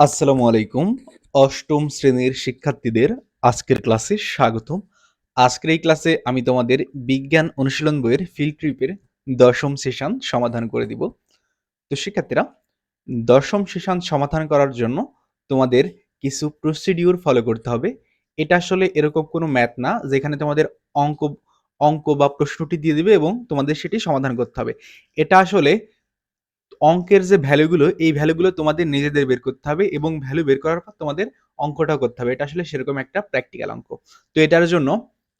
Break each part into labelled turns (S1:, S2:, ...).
S1: আসসালামু আলাইকুম। অষ্টম শ্রেণির শিক্ষার্থীদের আজকের ক্লাসে স্বাগতম। আজকের এই ক্লাসে আমি তোমাদের বিজ্ঞান অনুশীলন বইয়ের ফিল্ড ট্রিপের দশম সেশন সমাধান করে দিব। তো শিক্ষার্থীরা, দশম সেশন সমাধান করার জন্য তোমাদের কিছু প্রসিডিউর ফলো করতে হবে। এটা আসলে এরকম কোনো ম্যাথ না, যেখানে তোমাদের অঙ্ক অঙ্ক বা প্রশ্নটি দিয়ে দিবে এবং তোমাদের সেটি সমাধান করতে হবে। এটা আসলে অঙ্কের যে ভ্যালুগুলো এই ভ্যালুগুলো তোমাদের নিজেদের বের করতে হবে এবং ভ্যালু বের করার পর তোমাদের অঙ্কটাও করতে হবে। এটা আসলে সেরকম একটা প্র্যাকটিক্যাল অঙ্ক। তো এটার জন্য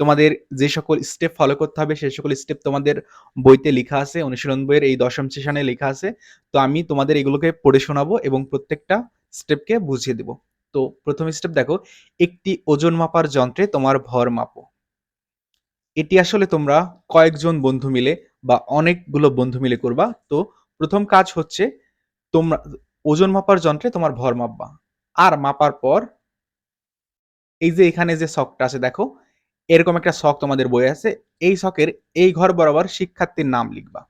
S1: তোমাদের যে সকল স্টেপ ফলো করতে হবে সেই সকল স্টেপ তোমাদের বইতে লেখা আছে, অনুশীলন বইয়ের এই দশম সেশনে লেখা আছে। তো আমি তোমাদের এগুলোকে পড়ে শোনাবো এবং প্রত্যেকটা স্টেপকে বুঝিয়ে দেব। তো প্রথম স্টেপ দেখো, একটি ওজন মাপার যন্ত্রে তোমার ভর মাপো। এটি আসলে তোমরা কয়েকজন বন্ধু মিলে বা অনেকগুলো বন্ধু মিলে করবা। তো প্রথম কাজ হচ্ছে তোমরা, ওজন মাপার যন্ত্রে তোমার ভর মাপবা। আর মাপার পর এই যে এখানে যে শখটা আছে, দেখো, এরকম একটা শখ তোমাদের বই আছে, এই শখের এই ঘর বরাবর শিক্ষার্থীর নাম লিখবা।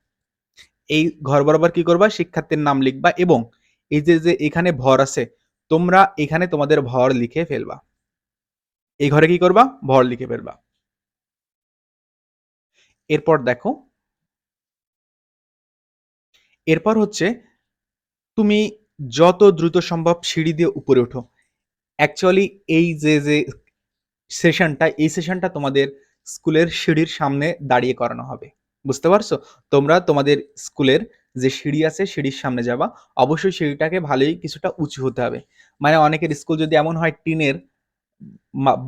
S1: এই ঘর বরাবর কি করবা? শিক্ষার্থীর নাম লিখবা এবং এই যে যে এখানে ভর আছে, তোমরা এখানে তোমাদের ভর লিখে ফেলবা। এই ঘরে কি করবা? ভর লিখে ফেলবা। এরপর দেখো এরপর হচ্ছে, তুমি যত দ্রুত সম্ভব সিঁড়ি দিয়ে উপরে ওঠো। অ্যাকচুয়ালি এই যে যে সেশনটা এই সেশনটা তোমাদের স্কুলের সিঁড়ির সামনে দাঁড়িয়ে করানো হবে। বুঝতে পারছ? তোমরা তোমাদের স্কুলের যে সিঁড়ি আছে, সিঁড়ির সামনে যাবা। অবশ্যই সিঁড়িটাকে ভালোই কিছুটা উঁচু হতে হবে। মানে অনেকের স্কুল যদি এমন হয় টিনের,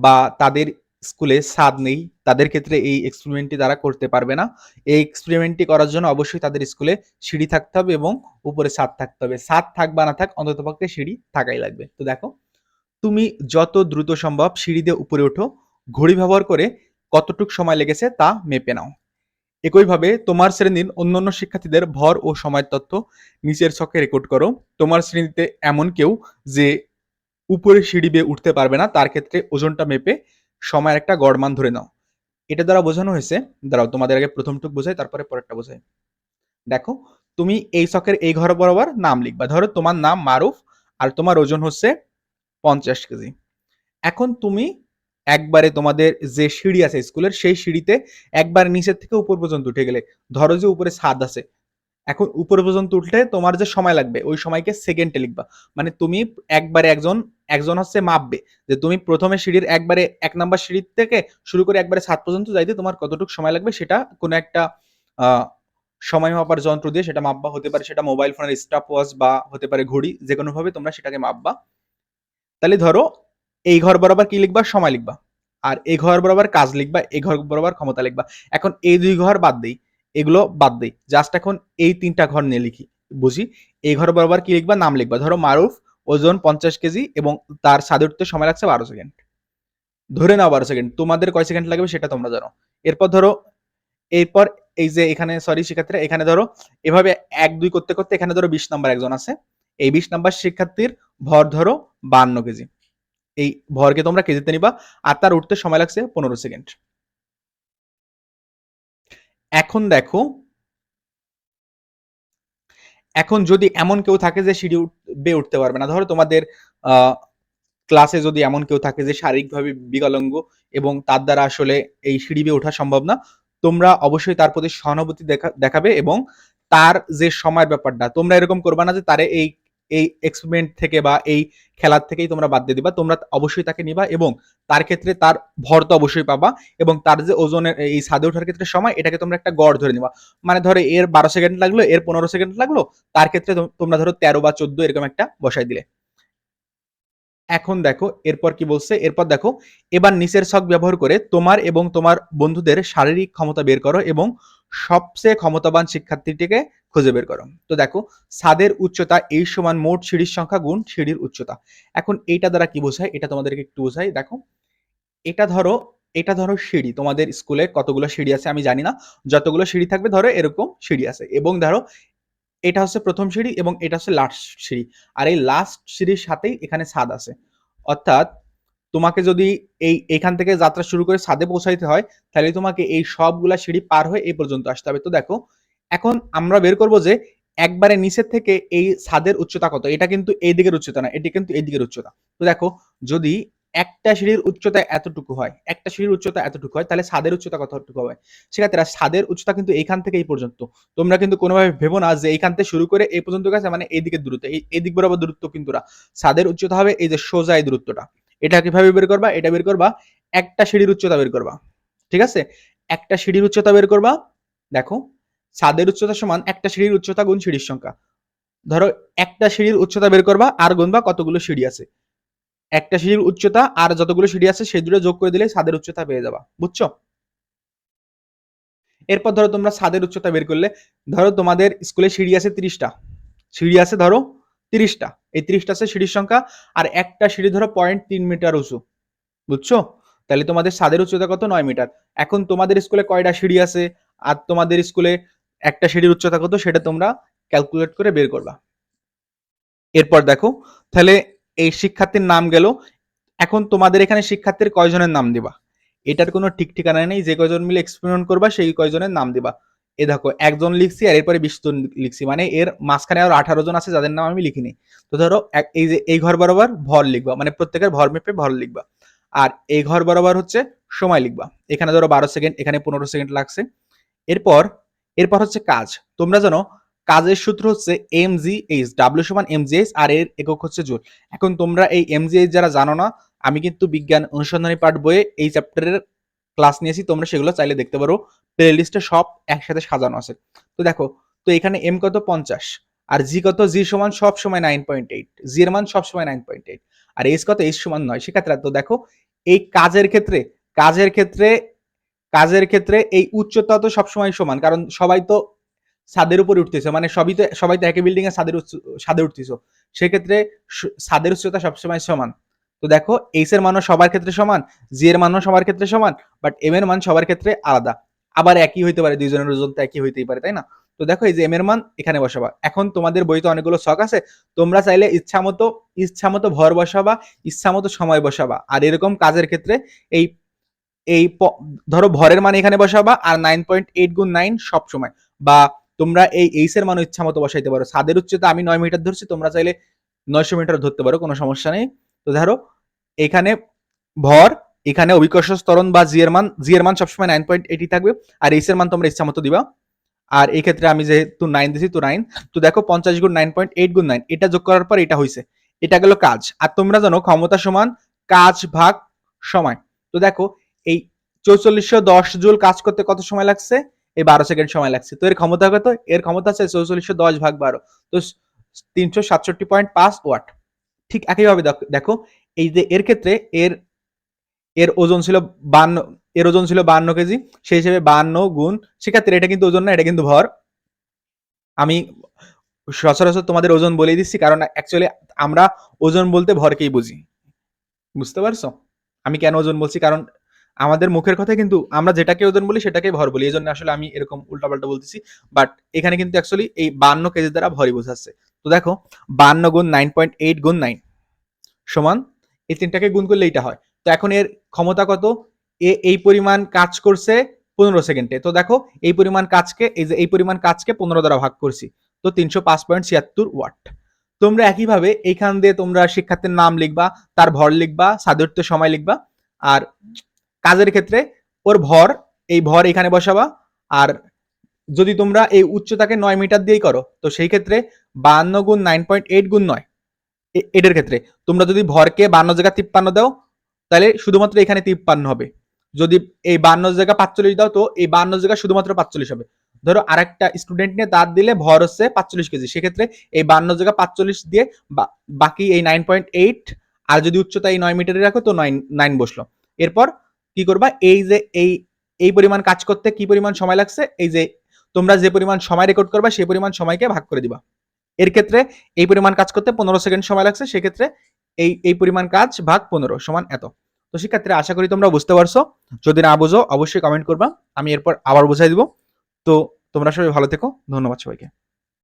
S1: বা তাদের স্কুলে স্বাদ নেই, তাদের ক্ষেত্রে এই এক্সপেরিমেন্টটি তারা করতে পারবে না। এই এক্সপেরিমেন্টটি করার জন্য অবশ্যই তাদের স্কুলে সিঁড়ি থাকতে হবে এবং উপরে স্বাদ থাকতে হবে। স্বাদ থাক বা না থাক, অন্ততপক্ষে সিঁড়ি থাকাই লাগবে। তো দেখো, তুমি যত দ্রুত সম্ভব সিঁড়ি দিয়ে উপরে ওঠো, ঘড়ি ব্যবহার করে কতটুক সময় লেগেছে তা মেপে নাও। একইভাবে তোমার শ্রেণির অন্যান্য শিক্ষার্থীদের ভর ও সময়ের তথ্য নিচের ছকে রেকর্ড করো। তোমার শ্রেণীতে এমন কেউ যে উপরে সিঁড়ি বেয়ে উঠতে পারবে না, তার ক্ষেত্রে ওজনটা মেপে সময়ের একটা গড়মান ধরে নাও। এটা দ্বারা বোঝানো হয়েছে, দাঁড়াও তোমাদের আগে প্রথমটুক বোঝাই, তারপরে পরেরটা বোঝাই। দেখো, তুমি এই ছকের এই ঘর বরাবর নাম লিখবা। ধরো তোমার নাম মারুফ আর তোমার ওজন হচ্ছে পঞ্চাশ কেজি। এখন তুমি একবারে তোমাদের যে সিঁড়ি আছে স্কুলের, সেই সিঁড়িতে একবার নিচের থেকে উপর পর্যন্ত উঠে গেলে, ধরো যে উপরে ছাদ আছে, এখন উপর পর্যন্ত উঠলে তোমার যে সময় লাগবে, ওই সময়কে সেকেন্ডে লিখবা। মানে তুমি একবারে একজন একজন হচ্ছে মাপবে। যে তুমি প্রথমে সিঁড়ির একবারে এক নাম্বার সিঁড়ির থেকে শুরু করে একবারে সাত পর্যন্ত যাইতে তোমার কতটুকু সময় লাগবে সেটা কোনো একটা সময় মাপার যন্ত্র দিয়ে সেটা মাপবা। হতে পারে সেটা মোবাইল ফোনের স্টপ ওয়াচ বা হতে পারে ঘড়ি যে কোনোভাবে তোমরা সেটাকে মাপবা। তাহলে ধরো এই ঘর বরাবর কি লিখবা? সময় লিখবা। আর এই ঘর বরাবর কাজ লিখবা, এই ঘর বরাবর ক্ষমতা লিখবা। এখন এই দুই ঘর বাদ দেই, এগুলো বাদ দেই। জাস্ট এখন এই তিনটা ঘর নিয়ে লিখি, বুঝি? এই ঘর বরাবর কি লিখবা? নাম লিখবা। ধরো মারুফ ওজন পঞ্চাশ কেজি এবং তার সাদে উঠতে সময় লাগছে বারো সেকেন্ড ধরে নাও বারো সেকেন্ড তোমাদের কয় সেকেন্ড লাগবে সেটা তোমরা জানো। এরপর ধরো, এরপর এই যে এখানে সরি শিক্ষার্থীরা, এখানে ধরো, এভাবে এক, দুই করতে করতে এখানে ধরো বিশ নাম্বার একজন আছে। এই বিশ নাম্বার শিক্ষার্থীর ভর ধরো বান্ন কেজি। এই ভরকে তোমরা কেজিতে নিবা আর তার উঠতে সময় লাগছে পনেরো সেকেন্ড এখন দেখো, এখন যদি এমন কেউ থাকে যে সিঁড়ি বে উঠতে পারবে না। ধরো তোমাদের ক্লাসে যদি এমন কেউ থাকে যে শারীরিকভাবে বিকলাঙ্গ এবং তার দ্বারা আসলে এই সিঁড়ি বেয়ে ওঠা সম্ভব না, তোমরা অবশ্যই তার প্রতি সহানুভূতি দেখা, দেখাবে এবং তার যে সময়ের ব্যাপারটা, তোমরা এরকম করবা না যে তারে এই এই এক্সপেরিমেন্ট থেকে বা এই খেলার থেকেই তোমরা বাদ দিয়ে দিবা। তোমরা অবশ্যই তাকে নিবা এবং তার ক্ষেত্রে তার ভর তো অবশ্যই পাবা এবং তার যে ওজনের, এই ছাদে ওঠার ক্ষেত্রে সময়, এটাকে তোমরা একটা গড় ধরে নিবা। মানে ধরো এর বারো সেকেন্ড লাগল, এর পনেরো সেকেন্ড লাগল, তার ক্ষেত্রে তোমরা ধরো তেরো বা চোদ্দ এরকম একটা বসাই দিলে। এখন দেখো, এরপর কি বলছে? এরপর দেখো, এবার নিচের ছক ব্যবহার করে তোমার এবং তোমার বন্ধুদের শারীরিক ক্ষমতা বের করো এবং সবচেয়ে ক্ষমতাবান শিক্ষার্থীটিকে খুঁজে বের করো। তো দেখো, ছাদের উচ্চতা, এই সমান মোট সিঁড়ির সংখ্যা গুণ সিঁড়ির উচ্চতা। এখন এইটা দ্বারা কি বোঝায়? এটা তোমাদেরকে একটু বোঝাই, দেখো। এটা ধরো এটা ধরো সিঁড়ি, তোমাদের স্কুলে কতগুলো সিঁড়ি আছে আমি জানি না। যতগুলো সিঁড়ি থাকবে ধরো এরকম সিঁড়ি আছে। এবং ধরো, এটা হচ্ছে প্রথম সিঁড়ি এবং এটা হচ্ছে লাস্ট সিঁড়ি। আর এই লাস্ট সিঁড়ির সাথেই এখানে ছাদ আছে। অর্থাৎ তোমাকে যদি এই, এখান থেকে যাত্রা শুরু করে ছাদে পৌঁছাইতে হয়, তাহলে তোমাকে এই সবগুলা সিঁড়ি পার হয়ে এই পর্যন্ত আসতে হবে। তো দেখো, এখন আমরা বের করব যে একবারে নিচের থেকে এই ছাদের উচ্চতা কত? এটা কিন্তু এই দিকের উচ্চতা না, এটি কিন্তু এই দিকের উচ্চতা। তো দেখো, যদি একটা সিঁড়ির উচ্চতা এতটুকু হয়, একটা সিঁড়ির উচ্চতা এতটুকু হয়, তাহলে ছাদের উচ্চতা কতটুকু হবে? সেক্ষেত্রে ছাদের উচ্চতা কিন্তু এইখান থেকে এই পর্যন্ত। তোমরা কিন্তু কোনোভাবে ভেবো না যে এইখান থেকে শুরু করে এই পর্যন্ত গেছে মানে এই দিকের দূরত্ব, এই দিক বরাবর দূরত্ব কিন্তু না। ছাদের উচ্চতা হবে এই যে সোজা এই দূরত্বটা। এটা কীভাবে বের করবা? এটা বের করবা, একটা সিঁড়ির উচ্চতা বের করবা। ঠিক আছে? একটা সিঁড়ির উচ্চতা বের করবা, দেখো, ছাদের উচ্চতা সমান একটা সিঁড়ির উচ্চতা গুণ সিঁড়ির সংখ্যা। ধরো, একটা সিঁড়ির উচ্চতা বের করবা, আর গুনবা কতগুলো সিঁড়ি আছে। একটা সিঁড়ির উচ্চতা আর যতগুলো সিঁড়ি আছে সেই দুটো যোগ করে দিলে ছাদের উচ্চতা পেয়ে যাবা, বুঝছ? এরপর ধরো তোমরা ছাদের উচ্চতা বের করলে, ধরো তোমাদের স্কুলে সিঁড়ি আছে তিরিশটা, সিঁড়ি আছে ধরো তিরিশটা, এই তিরিশটা আছে সিঁড়ির সংখ্যা আর একটা সিঁড়ি ধরো পয়েন্ট তিন মিটার উঁচু, বুঝছ? তাহলে তোমাদের ছাদের উচ্চতা কত? নয় মিটার এখন তোমাদের স্কুলে কয়টা সিঁড়ি আছে আর তোমাদের স্কুলে একটা সিঁড়ির উচ্চতা কত? সেটা তোমরা ক্যালকুলেট করে বের করবা। এরপর দেখো, তাহলে এই শিক্ষার্থীর নাম গেল। এখন তোমাদের এখানে শিক্ষার্থীর কয়জনের নাম দিবা? এটার কোনো ঠিক ঠিকানা নেই, যে কয়জন মিলে এক্সপেরিমেন্ট করবা, সেই কয়জনের নাম দিবা। এ দেখো, একজন লিখছি, আর এরপরে বিশ জন লিখছি। মানে এর মাঝখানে আরও আঠারো জন আছে, যাদের নাম আমি লিখিনি। তো ধরো এই যে, এই ঘর বরাবর ভর লিখবা মানে প্রত্যেকের ভর মেপে ভর লিখবা। আর এই ঘর বরাবর হচ্ছে সময় লিখবা। এখানে ধরো বারো সেকেন্ড, এখানে পনেরো সেকেন্ড লাগছে। এরপর এরপর হচ্ছে কাজ। তোমরা জানো কাজের সূত্র হচ্ছে এম জি এইচ ডাব্লিউ সমান এম জি এইচ আর এর একক হচ্ছে জুল এখন তোমরা এই এম জি এইচ যারা জানো না, আমি কিন্তু বিজ্ঞান অনুসন্ধানী পাঠ বইয়ে এই চ্যাপ্টারের ক্লাস নিয়েছি, তোমরা সেগুলো চাইলে দেখতে পারো। প্লে লিস্টে সব একসাথে সাজানো আছে। তো দেখো, তো এখানে এম কত? পঞ্চাশ। আর জি কত? জি সমান সব সময় নাইন পয়েন্ট এইট জি এর মান সব সময় নাইন পয়েন্ট এইট আর এইচ কত? এইচ সমান নয়। সেক্ষেত্রে তো দেখো, এই কাজের ক্ষেত্রে কাজের ক্ষেত্রে কাজের ক্ষেত্রে এই উচ্চতা তো সবসময় সমান, কারণ সবাই তো ছাদের উপরে উঠতেছো মানে সবই তো, সবাই তো একই বিল্ডিং এ ছাদের ছাদে উঠতেছো। সেক্ষেত্রে ছাদের উচ্চতা সবসময় সমান। তো দেখো এইস এর মানও সবার ক্ষেত্রে সমান জি এর মানও সবার ক্ষেত্রে সমান বাট এম এর মান সবার ক্ষেত্রে আলাদা। আবার একই হইতে পারে, দুইজনের ওজন তো একই হইতেই পারে, তাই না? তো দেখো, এই যে এম এর মান, এখানে বসাবা। এখন তোমাদের বইতে অনেকগুলো শখ আছে, তোমরা চাইলে ইচ্ছা মতো ইচ্ছা মতো ভর বসাবা, ইচ্ছা মতো সময় বসাবা। আর এরকম কাজের ক্ষেত্রে এই এই ধরো ভরের মান এখানে বসাবা, আর নাইন পয়েন্ট এইট গুণ নাইন সবসময়। বা তোমরা এই এইচ এর মান ইচ্ছা মতো বসাইতে পারো। ছাদের উচ্চতা আমি নয় মিটার ধরছি, তোমরা চাইলে নয়শো মিটার ধরতে পারো, কোনো সমস্যা নেই। তো ধরো, এখানে ভর, এখানে অভিকর্ষ স্তরণ বা জি এর মান জি এর মান সবসময় নাইন পয়েন্ট এইটি থাকবে। আর এইচ এর মান তোমরা ইচ্ছা মতো দিবা। আর এই ক্ষেত্রে আমি যেহেতু নাইন দিছি তো নাইন তো দেখো পঞ্চাশ গুণ নাইন পয়েন্ট এইট গুণ নাইন এটা যোগ করার পর এটা হয়েছে এটা গেল কাজ। আর তোমরা জানো ক্ষমতা সমান কাজ ভাগ সময়। তো দেখো, এই চৌচল্লিশশো দশ জুল কাজ করতে কত সময় লাগছে? এই বারো সেকেন্ড সময় লাগছে। তো এর ক্ষমতা কত? এর ক্ষমতা আছে চৌচল্লিশশো দশ ভাগ বারো। তো তিনশো সাতষট্টি পয়েন্ট পাঁচ ওয়াট। ঠিক একইভাবে দেখ- এই যে এর ক্ষেত্রে এর এর ওজন ছিল বান্ন, এর ওজন ছিল বান্ন কেজি। সেই হিসেবে বান্ন গুণ, সেক্ষেত্রে এটা কিন্তু ওজন না, এটা কিন্তু ভর। আমি সচরাচর তোমাদের ওজন বলেই দিচ্ছি, কারণ অ্যাকচুয়ালি আমরা ওজন বলতে ভরকেই বুঝি। বুঝতে পারছ? আমি কেন ওজন বলছি? কারণ আমাদের মুখের কথা কিন্তু আমরা যেটাকে ওজন বলি সেটাকে ভর বলি। এই জন্য আসলে আমি এরকম উল্টাপাল্টা বলতেছি। বাট এখানে কিন্তু অ্যাকচুয়ালি এই বান্ন কেজি দ্বারা ভরই বোঝাচ্ছে। তো দেখো, বান্ন গুণ নাইন পয়েন্ট এইট গুণ নাইন সমান এই তিনটাকে গুণ করলে এইটা হয়। তো এখন এর ক্ষমতা কত? এ এই পরিমাণ কাজ করছে পনেরো সেকেন্ডে। তো দেখো, এই পরিমাণ কাজকে, এই যে এই পরিমাণ কাজকে পনেরো দ্বারা ভাগ করছি। তো তিনশো পাঁচ পয়েন্ট ছিয়াত্তর ওয়াট। তোমরা একইভাবে এইখান দিয়ে তোমরা শিক্ষার্থীর নাম লিখবা, তার ভর লিখবা সাদৃত্য সময় লিখবা। আর কাজের ক্ষেত্রে ওর ভর, এই ভর এখানে বসাবা। আর যদি তোমরা এই উচ্চতাকে নয় মিটার দিয়েই করো, তো সেই ক্ষেত্রে বান্ন গুণ নাইন পয়েন্ট এইট গুণ নয়। এটার ক্ষেত্রে। তোমরা যদি ভরকে বান্ন জায়গা তিপ্পান্ন দাও, তাহলে শুধুমাত্র এখানে তিপ্পান্ন হবে। যদি এই বান্ন জায়গা পাঁচচল্লিশ দাও, তো এই বান্ন জায়গা শুধুমাত্র পাঁচচল্লিশ হবে। ধরো আরেকটা স্টুডেন্ট নিয়ে তার দিলে ভর হচ্ছে পাঁচচল্লিশ কেজি। সেক্ষেত্রে এই বান্ন জায়গা পাঁচচল্লিশ দিয়ে বাকি এই নাইন পয়েন্ট এইট আর যদি উচ্চতা এই নয় মিটারে রাখো, তো নাইন নাইন বসল। এরপর কি করবা? এই যে এই এই পরিমাণ কাজ করতে কি পরিমাণ সময় লাগছে? এই যে তোমরা যে পরিমাণ সময় রেকর্ড করবা, সেই পরিমাণ সময়কে ভাগ করে দিবা। এর ক্ষেত্রে এই পরিমাণ কাজ করতে পনেরো সেকেন্ড সময় লাগছে, সেক্ষেত্রে এই এই পরিমাণ কাজ ভাগ পনেরো সমান এত। তো শিক্ষার্থীরা, আশা করি তোমরা বুঝতে পারছ। যদি না বুঝো, অবশ্যই কমেন্ট করবা। আমি এরপর আবার বুঝাই দিব। তো তোমরা সবাই ভালো থেকো। ধন্যবাদ সবাইকে।